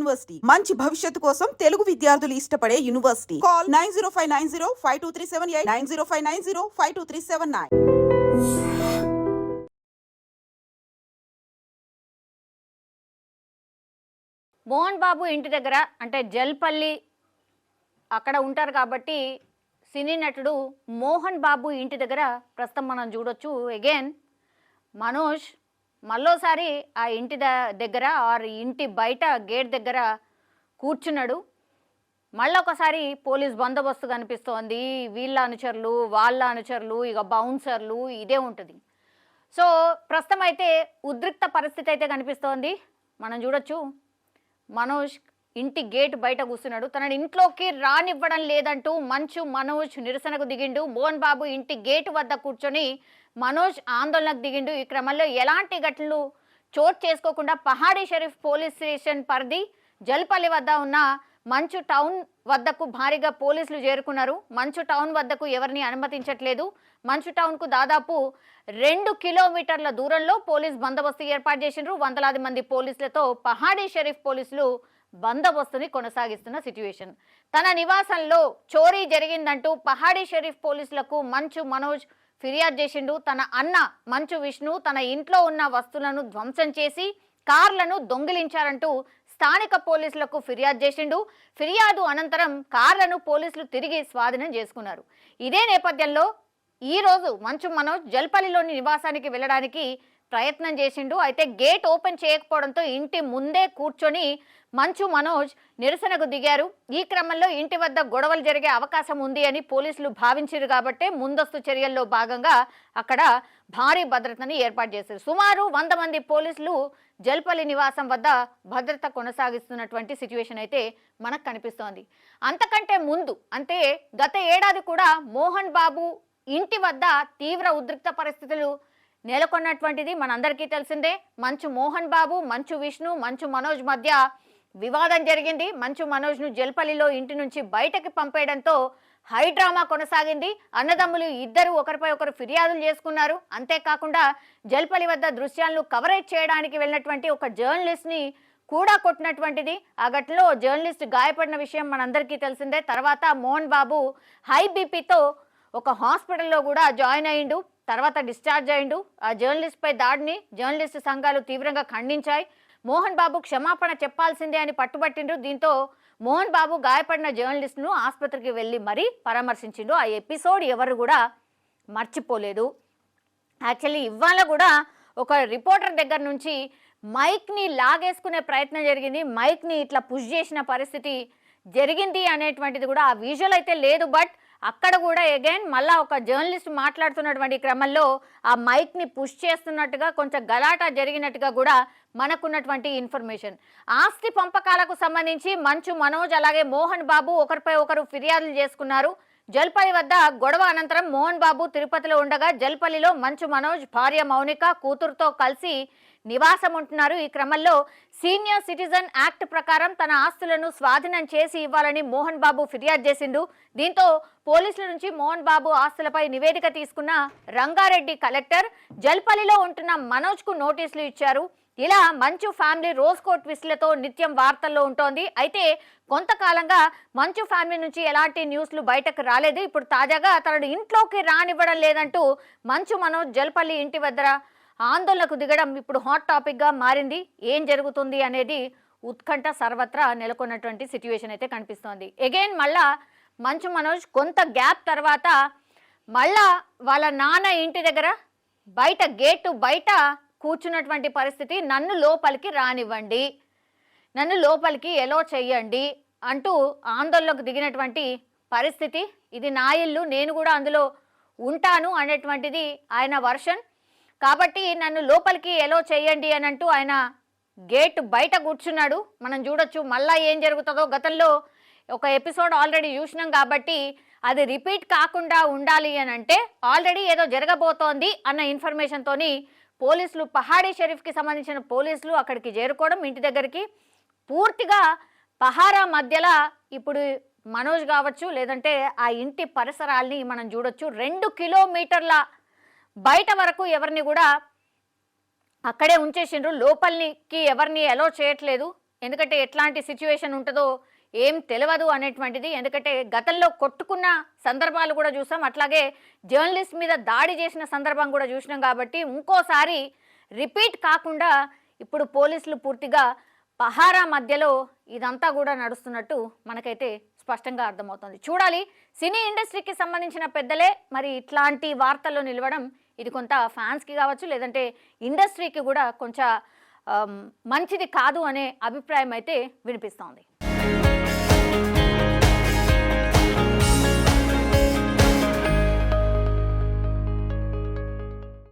University. మంచి భవిష్యత్తు కోసం తెలుగు విద్యార్థులు ఇష్టపడే university. Call nine zero five nine zero five two three seven eight nine zero five nine zero five two three seven nine. Mohan Babu ఇంటి దగ్గర అంటే జల్పల్లి అక్కడ ఉంటారు కాబట్టి సినీ నటుడు మోహన్ బాబు ఇంటి దగ్గర ప్రస్తుతం మనం చూడొచ్చు. అగైన్ మనోజ్ మళ్ళోసారి ఆ ఇంటి ద- దగ్గర ఆర్ ఇంటి బయట గేట్ దగ్గర కూర్చున్నాడు. మళ్ళొకసారి పోలీస్ బందోబస్తు కనిపిస్తోంది. వీళ్ళ అనుచరులు వాళ్ళ అనుచరులు ఇక బౌన్సర్లు ఇదే ఉంటుంది. సో ప్రస్తుతం అయితే ఉద్రిక్త పరిస్థితి అయితే కనిపిస్తోంది. మనం చూడొచ్చు. మనోజ్ ఇంటి గేట్ బయట కూర్చున్నాడు. తనని ఇంట్లోకి రానివ్వడం లేదంటూ మంచు మనోజ్ నిరసనకు దిగిండు. మోహన్ బాబు ఇంటి గేట్ వద్ద కూర్చొని మనోజ్ ఆందోళనకు దిగిండు. ఈ క్రమంలో ఎలాంటి ఘటనలు చోటు చేసుకోకుండా పహాడీ షరీఫ్ పోలీస్ స్టేషన్ పరిధి జల్పల్లి వద్ద ఉన్న మంచు టౌన్ వద్దకు భారీగా పోలీసులు చేరుకున్నారు. మంచు టౌన్ వద్దకు ఎవరిని అనుమతించట్లేదు. మంచు టౌన్కు దాదాపు రెండు కిలోమీటర్ల దూరంలో పోలీస్ బందోబస్తు ఏర్పాటు చేసిండ్రు. వందలాది మంది పోలీసులతో పహాడీ షరీఫ్ పోలీసులు బందోబస్తుని కొనసాగిస్తున్న సిట్యుయేషన్. తన నివాసంలో చోరీ జరిగిందంటూ పహాడీ షరీఫ్ పోలీసులకు మంచు మనోజ్ ఫిర్యాదు చేసిండు. తన అన్న మంచు విష్ణు తన ఇంట్లో ఉన్న వస్తువులను ధ్వంసం చేసి కార్లను దొంగిలించారంటూ స్థానిక పోలీసులకు ఫిర్యాదు చేసిండు. ఫిర్యాదు అనంతరం కార్లను పోలీసులు తిరిగి స్వాధీనం చేసుకున్నారు. ఇదే నేపథ్యంలో ఈ రోజు మంచు మనోజ్ జల్పల్లిలోని నివాసానికి వెళ్ళడానికి ప్రయత్నం చేసిండు. అయితే గేట్ ఓపెన్ చేయకపోవడంతో ఇంటి ముందే కూర్చొని మంచు మనోజ్ నిరసనకు దిగారు. ఈ క్రమంలో ఇంటి వద్ద గొడవలు జరిగే అవకాశం ఉంది అని పోలీసులు భావించారు కాబట్టే ముందస్తు చర్యల్లో భాగంగా అక్కడ భారీ భద్రతని ఏర్పాటు చేశారు. సుమారు వంద మంది పోలీసులు జల్పల్లి నివాసం వద్ద భద్రత కొనసాగిస్తున్నటువంటి సిచ్యువేషన్ అయితే మనకు కనిపిస్తోంది. అంతకంటే ముందు అంటే గత ఏడాది కూడా మోహన్ బాబు ఇంటి వద్ద తీవ్ర ఉద్రిక్త పరిస్థితులు నెలకొన్నటువంటిది మనందరికీ తెలిసిందే. మంచు మోహన్ బాబు మంచు విష్ణు మంచు మనోజ్ మధ్య వివాదం జరిగింది. మంచు మనోజ్ను జల్పల్లిలో ఇంటి నుంచి బయటకి పంపేయడంతో హై డ్రామా కొనసాగింది. అన్నదమ్ములు ఇద్దరు ఒకరిపై ఒకరు ఫిర్యాదులు చేసుకున్నారు. అంతేకాకుండా జల్పల్లి వద్ద దృశ్యాలను కవరేజ్ చేయడానికి వెళ్ళినటువంటి ఒక జర్నలిస్ట్ని కూడా కొట్టినటువంటిది. ఆ ఘటనలో జర్నలిస్ట్ గాయపడిన విషయం మనందరికీ తెలిసిందే. తర్వాత మోహన్ బాబు హై బీపీతో ఒక హాస్పిటల్లో కూడా జాయిన్ అయిండు తర్వాత డిశ్చార్జ్ అయ్యిండు ఆ జర్నలిస్ట్ పై దాడిని జర్నలిస్ట్ సంఘాలు తీవ్రంగా ఖండించాయి. మోహన్ బాబు క్షమాపణ చెప్పాల్సిందే అని పట్టుబట్టిండ్రు. దీంతో మోహన్ బాబు గాయపడిన జర్నలిస్ట్ను ఆసుపత్రికి వెళ్ళి మరీ పరామర్శించిండు. ఆ ఎపిసోడ్ ఎవరు కూడా మర్చిపోలేదు. యాక్చువల్లీ ఇవాళ కూడా ఒక రిపోర్టర్ దగ్గర నుంచి మైక్ని లాగేసుకునే ప్రయత్నం జరిగింది. మైక్ని ఇట్లా పుష్ చేసిన పరిస్థితి జరిగింది అనేటువంటిది కూడా ఆ విజువల్ అయితే లేదు. బట్ అక్కడ కూడా అగైన్ మళ్ళా ఒక జర్నలిస్ట్ మాట్లాడుతున్నటువంటి క్రమంలో ఆ మైక్ని పుష్ చేస్తున్నట్టుగా కొంచెం గలాటా జరిగినట్టుగా కూడా మనకున్నటువంటి ఇన్ఫర్మేషన్ ఆస్తి పంపకాలకు సంబంధించి మంచు మనోజ్ అలాగే మోహన్ బాబు ఒకరిపై ఒకరు ఫిర్యాదులు చేసుకున్నారు. జల్పల్లి వద్ద గొడవ అనంతరం మోహన్ బాబు తిరుపతిలో ఉండగా జల్పల్లిలో మంచు మనోజ్ భార్య మౌనిక కూతురుతో కలిసి నివాసం ఉంటున్నారు ఈ క్రమంలో సీనియర్ సిటిజన్ యాక్ట్ ప్రకారం తన ఆస్తులను స్వాధీనం చేసి ఇవ్వాలని మోహన్ బాబు ఫిర్యాదు చేసిండు. దీంతో పోలీసుల నుంచి మోహన్ బాబు ఆస్తులపై నివేదిక తీసుకున్న రంగారెడ్డి కలెక్టర్ జల్పల్లిలో ఉంటున్న మనోజ్కు నోటీసులు ఇచ్చారు. ఇలా మంచు ఫ్యామిలీ రోజ్ ట్విస్ట్లతో నిత్యం వార్తల్లో ఉంటోంది. అయితే కొంతకాలంగా మంచు ఫ్యామిలీ నుంచి ఎలాంటి న్యూస్లు బయటకు రాలేదు. ఇప్పుడు తాజాగా తనను ఇంట్లోకి రానివ్వడం లేదంటూ మంచు మనోజ్ జల్పల్లి ఇంటి వద్ద ఆందోళనకు దిగడం ఇప్పుడు హాట్ టాపిక్గా మారింది. ఏం జరుగుతుంది అనేది ఉత్కంఠ సర్వత్రా నెలకొన్నటువంటి సిచ్యువేషన్ అయితే కనిపిస్తోంది. ఎగైన్ మళ్ళా మంచు మనోజ్ కొంత గ్యాప్ తర్వాత మళ్ళా వాళ్ళ నాన్న ఇంటి దగ్గర బయట గేటు బయట కూర్చున్నటువంటి పరిస్థితి నన్ను లోపలికి రానివ్వండి నన్ను లోపలికి ఎలో చెయ్యండి అంటూ ఆందోళనకు దిగినటువంటి పరిస్థితి. ఇది నా ఇల్లు నేను కూడా అందులో ఉంటాను అనేటువంటిది ఆయన వర్షన్. కాబట్టి నన్ను లోపలికి ఎలో చేయండి అని అంటూ ఆయన గేట్ బయట కూర్చున్నాడు. మనం చూడొచ్చు మళ్ళా ఏం జరుగుతుందో. గతంలో ఒక ఎపిసోడ్ ఆల్రెడీ చూసినాం కాబట్టి అది రిపీట్ కాకుండా ఉండాలి అని అంటే ఆల్రెడీ ఏదో జరగబోతోంది అన్న ఇన్ఫర్మేషన్తోని పోలీసులు పహాడీ షరీఫ్కి సంబంధించిన పోలీసులు అక్కడికి చేరుకోవడం ఇంటి దగ్గరికి పూర్తిగా పహారా మధ్యలో ఇప్పుడు మనోజ్ కావచ్చు లేదంటే ఆ ఇంటి పరిసరాల్ని మనం చూడొచ్చు. రెండు కిలోమీటర్ల బయట వరకు ఎవరిని కూడా అక్కడే ఉంచేసిండ్రు. లోపలికి ఎవరిని అలో చేయట్లేదు. ఎందుకంటే ఎట్లాంటి సిచ్యువేషన్ ఉంటుందో ఏం తెలియదు అనేటువంటిది. ఎందుకంటే గతంలో కొట్టుకున్న సందర్భాలు కూడా చూసాం. అట్లాగే జర్నలిస్ట్ మీద దాడి చేసిన సందర్భం కూడా చూసినాం కాబట్టి ఇంకోసారి రిపీట్ కాకుండా ఇప్పుడు పోలీసులు పూర్తిగా పహారా మధ్యలో ఇదంతా కూడా నడుస్తున్నట్టు మనకైతే స్పష్టంగా అర్థమవుతుంది. చూడాలి సినీ ఇండస్ట్రీకి సంబంధించిన పెద్దలే మరి ఇట్లాంటి వార్తల్లో నిలవడం ఇది కొంత ఫ్యాన్స్కి కావచ్చు లేదంటే ఇండస్ట్రీకి కూడా కొంచెం మంచిది కాదు అనే అభిప్రాయం అయితే వినిపిస్తోంది.